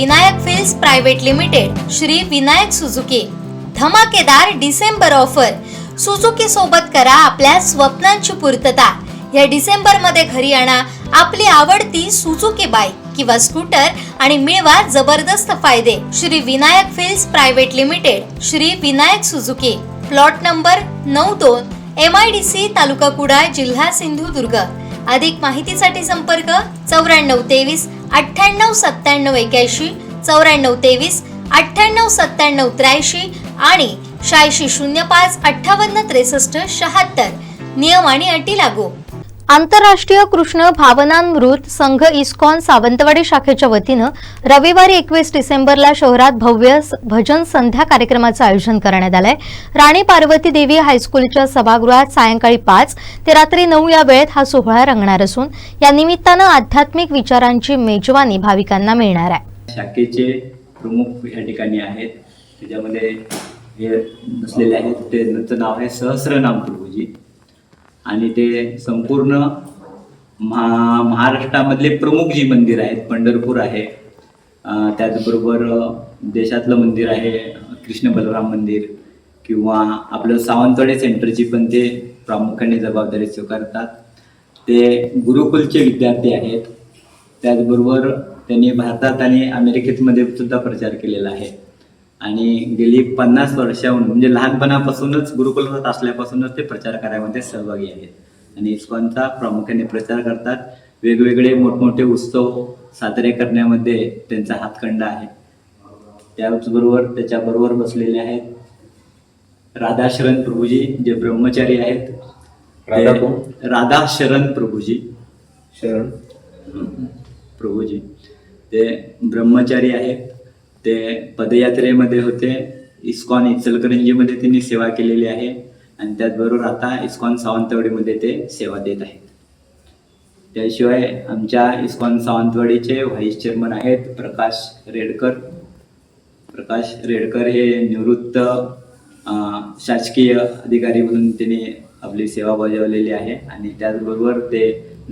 Vinayak fills private limited Shri Vinayak Suzuki. धमाकेदार December offer. Suzuki सोबत करा आपल्या स्वप्नांची पूर्तता. या डिसेंबरमध्ये घरी आणा आपली आवडती सुझुकी बाईक किंवा स्कूटर आणि मिळवा जबरदस्त फायदे. Shri Vinayak fills private limited Shri Vinayak Suzuki. Plot number नऊ दोन M I D C taluka Kudal जिल्हा सिंधुदुर्ग. अधिक माहितीसाठी संपर्क चौऱ्याण्णव तेवीस अठ्ठ्याण्णव सत्त्याण्णव एक्याऐंशी चौऱ्याण्णव तेवीस अठ्ठ्याण्णव सत्त्याण्णव त्र्याऐंशी आणि शहाऐंशी शून्य पाच अठ्ठावन्न त्रेसष्ट शहात्तर. नियम आणि अटी लागू. आंतरराष्ट्रीय कृष्ण भावनामृत संघ इस्कॉन सावंतवाडी शाखेच्या वतीनं रविवारी एकवीस डिसेंबरला शहरात भव्य भजन संध्या कार्यक्रमाचं आयोजन करण्यात आलंय. राणी पार्वती देवी हायस्कूलच्या सभागृहात सायंकाळी पाच ते रात्री नऊ या वेळेत हा सोहळा रंगणार असून या निमित्तानं आध्यात्मिक विचारांची मेजवानी भाविकांना मिळणार आहे. शाखेचे प्रमुख या ठिकाणी आहेत. त्याच्यामध्ये हे आहेत. त्यांचं नाव आहे सहस्रनाम प्रभूजी आणि ते संपूर्ण महा महाराष्ट्रामधले प्रमुख जी मंदिर आहेत पंढरपूर आहे त्याचबरोबर देशातलं मंदिर आहे कृष्ण बलराम मंदिर किंवा आपलं सावंतवाडी सेंटरची पण ते प्रामुख्याने जबाबदारी स्वीकारतात. ते गुरुकुलचे विद्यार्थी आहेत. त्याचबरोबर त्यांनी भारतात आणि अमेरिकेतमध्ये सुद्धा प्रचार केलेला आहे. आणि गेली पन्नास वर्षाहून म्हणजे लहानपणापासूनच गुरुकुलात असल्यापासूनच ते प्रचार कार्यामध्ये सहभागी आहेत. आणि इस्कॉनचा प्रामुख्याने प्रचार करतात. वेगवेगळे मोठमोठे उत्सव साजरे करण्यामध्ये त्यांचा हातखंडा आहे. त्याचबरोबर त्याच्याबरोबर बसलेले आहेत राधा शरण प्रभूजी जे ब्रह्मचारी आहेत? राधा शरण प्रभूजी. शरण. प्रभूजी. ते ब्रह्मचारी आहेत. ते पदयात्रेमध्ये होते. इस्कॉन इचलकरंजीमध्ये त्यांनी सेवा केलेली आहे. आणि त्याचबरोबर आता इस्कॉन सावंतवाडीमध्ये ते सेवा देत आहेत. त्याशिवाय आमच्या इस्कॉन सावंतवाडीचे व्हाईस चेअरमन आहेत प्रकाश रेडकर. प्रकाश रेडकर हे निवृत्त शासकीय अधिकारी म्हणून त्यांनी आपली सेवा बजावलेली आहे. आणि त्याचबरोबर ते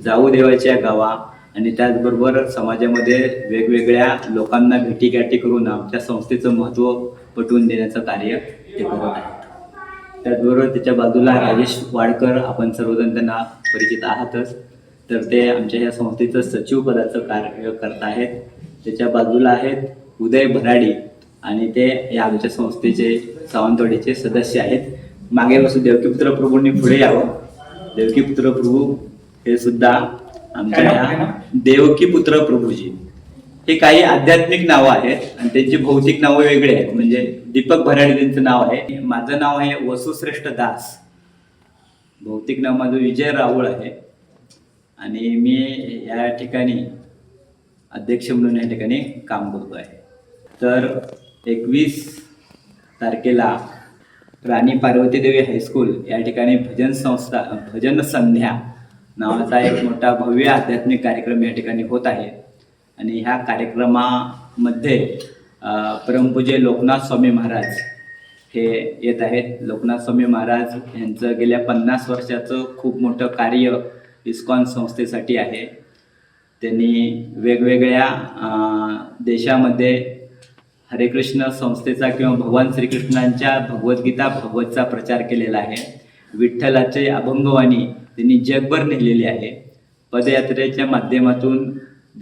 जाऊ देवाच्या गावा आणि त्याचबरोबर समाजामध्ये वेगवेगळ्या लोकांना भेटीगाठी करून आमच्या संस्थेचं महत्त्व पटवून देण्याचं कार्य ते करत आहेत. त्याचबरोबर त्याच्या बाजूला राजेश वाडकर आपण सर्वजण त्यांना परिचित आहातच. तर ते आमच्या या संस्थेचं सचिव पदाचं कार्य करत आहेत. त्याच्या बाजूला आहेत उदय भराडी आणि ते या आमच्या संस्थेचे सावंतवाडीचे सदस्य आहेत. मागे बसून देवकीपुत्र प्रभूंनी पुढे यावं. देवकीपुत्र प्रभू हे सुद्धा आमच्या या देवकीपुत्र प्रभूजी. हे काही आध्यात्मिक नावं आहेत आणि त्यांची भौतिक नावं वेगळी आहेत. म्हणजे दीपक भराडे त्यांचं नाव आहे. माझं नाव आहे वसुश्रेष्ठ दास. भौतिक नाव माझं विजय राहुळ आहे. आणि मी या ठिकाणी अध्यक्ष म्हणून या ठिकाणी काम करतो आहे. तर एकवीस तारखेला राणी पार्वती देवी हायस्कूल या ठिकाणी भजन संस्था भजन संध्या नावाचा एक मोठा भव्य आध्यात्मिक कार्यक्रम या ठिकाणी होत आहे. आणि ह्या कार्यक्रमामध्ये परमपूजे लोकनाथ स्वामी महाराज हे येत आहेत. लोकनाथ स्वामी महाराज यांचं गेल्या पन्नास वर्षाचं खूप मोठं कार्य इस्कॉन संस्थेसाठी आहे. त्यांनी वेगवेगळ्या देशामध्ये हरे कृष्ण संस्थेचा किंवा भगवान श्रीकृष्णांच्या भगवद्गीता भगवतचा प्रचार केलेला आहे. विठ्ठलाचे अभंगवाणी त्यांनी जगभर नेलेली आहे. पदयात्रेच्या माध्यमातून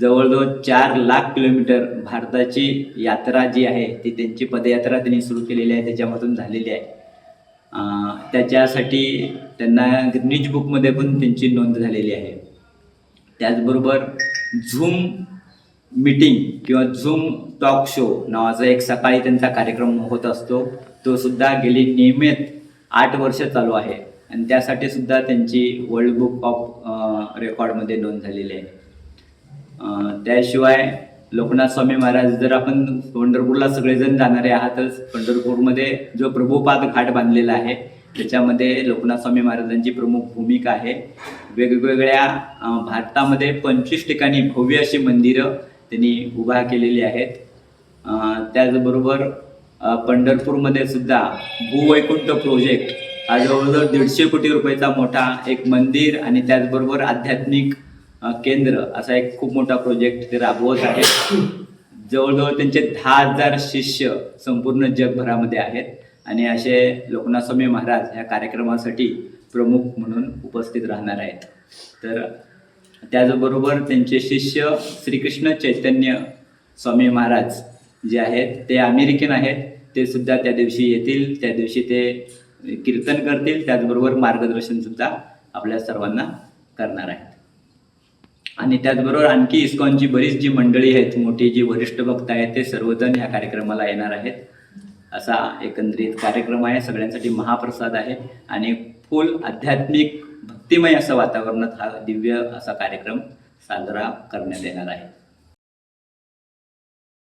जवळजवळ चार लाख किलोमीटर भारताची यात्रा जी आहे ती त्यांची पदयात्रा त्यांनी सुरू केलेली आहे त्याच्यामधून झालेली आहे. त्याच्यासाठी त्यांना न्यूज बुकमध्ये पण त्यांची नोंद झालेली आहे. त्याचबरोबर झूम मीटिंग किंवा झूम टॉक शो नावाचा एक सकाळी त्यांचा कार्यक्रम होत असतो. तो सुद्धा गेली नियमित आठ वर्ष चालू आहे. आणि त्यासाठी सुद्धा त्यांची वर्ल्ड बुक ऑफ रेकॉर्डमध्ये नोंद झालेली आहे. त्याशिवाय लोकनाथ स्वामी महाराज जर आपण पंढरपूरला सगळेजण जाणारे आहातच पंढरपूरमध्ये जो प्रभुपाद घाट बांधलेला आहे त्याच्यामध्ये लोकनाथ स्वामी महाराजांची प्रमुख भूमिका आहे. वेगवेगळ्या भारतामध्ये पंचवीस ठिकाणी भव्य अशी मंदिरं त्यांनी उभा केलेली आहेत. त्याचबरोबर पंढरपूरमध्ये सुद्धा भूवैकुंठ प्रोजेक्ट हा जवळजवळ दीडशे कोटी रुपयाचा मोठा एक मंदिर आणि त्याचबरोबर आध्यात्मिक केंद्र असा एक खूप मोठा प्रोजेक्ट ते राबवत आहे. जवळजवळ त्यांचे दहा हजार शिष्य संपूर्ण जगभरामध्ये आहेत आणि असे लोकनाथस्वामी महाराज या कार्यक्रमासाठी प्रमुख म्हणून उपस्थित राहणार आहेत. तर त्याचबरोबर त्यांचे शिष्य श्रीकृष्ण चैतन्य स्वामी महाराज जे आहेत ते अमेरिकन आहेत. ते सुद्धा त्या दिवशी येतील त्या दिवशी ते कीर्तन करतील त्याचबरोबर मार्गदर्शन सुद्धा आपल्या सर्वांना करणार आहेत. आणि त्याचबरोबर आणखी इस्कॉनची बरीच जी मंडळी आहेत मोठी जी वरिष्ठ भक्त आहेत ते सर्वजण या कार्यक्रमाला येणार आहेत. असा एकंदरीत कार्यक्रम आहे सगळ्यांसाठी महाप्रसाद आहे आणि फुल आध्यात्मिक भक्तिमय असं वातावरणात हा दिव्य असा कार्यक्रम साजरा करण्यात येणार आहे.